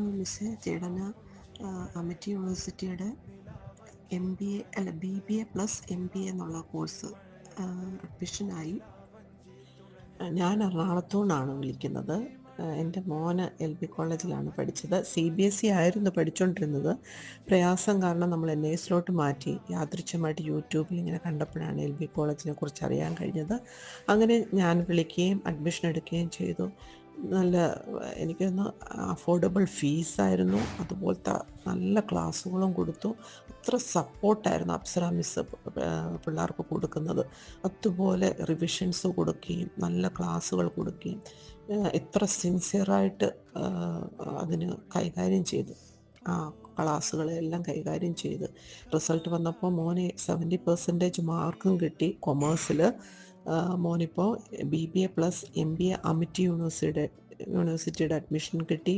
മിസ്സേ ചേട്ടന് അമിറ്റി യൂണിവേഴ്സിറ്റിയുടെ എം ബി എ അല്ല B B A plus M B A എന്നുള്ള കോഴ്സ് അഡ്മിഷനായി. ഞാൻ എറണാകുളത്തു നിന്നാണ് വിളിക്കുന്നത്. എന്റെ മോന് എൽ ബി കോളേജിലാണ് പഠിച്ചത്. സി ബി എസ് ഇ ആയിരുന്നു പഠിച്ചുകൊണ്ടിരുന്നത് പ്രയാസം കാരണം നമ്മൾ എൻ എസിലോട്ട് മാറ്റി. യാദൃച്ഛമായിട്ട് യൂട്യൂബിൽ ഇങ്ങനെ കണ്ടപ്പോഴാണ് എൽ ബി കോളേജിനെ കുറിച്ച് അറിയാൻ കഴിഞ്ഞത്. അങ്ങനെ ഞാൻ വിളിക്കുകയും അഡ്മിഷൻ എടുക്കുകയും ചെയ്തു. നല്ല എനിക്കൊന്ന് അഫോർഡബിൾ ഫീസായിരുന്നു. അതുപോലത്തെ നല്ല ക്ലാസ്സുകളും കൊടുത്തു. അത്ര സപ്പോർട്ടായിരുന്നു അപ്സര മിസ് പിള്ളേർക്ക് കൊടുക്കുന്നത്. അതുപോലെ റിവിഷൻസ് കൊടുക്കുകയും നല്ല ക്ലാസ്സുകൾ കൊടുക്കുകയും എത്ര സിൻസിയറായിട്ട് അതിന് കൈകാര്യം ചെയ്തു. ആ ക്ലാസ്സുകളെല്ലാം കൈകാര്യം ചെയ്ത്. റിസൾട്ട് വന്നപ്പോൾ മോന് സെവന്റി പെർസെന്റേജ് മാർക്കും കിട്ടി കൊമേഴ്സിൽ മോനിപ്പോൾ B B A plus M B A Amity യൂണിവേഴ്സിറ്റിയുടെ യൂണിവേഴ്സിറ്റിയുടെ അഡ്മിഷൻ കിട്ടി.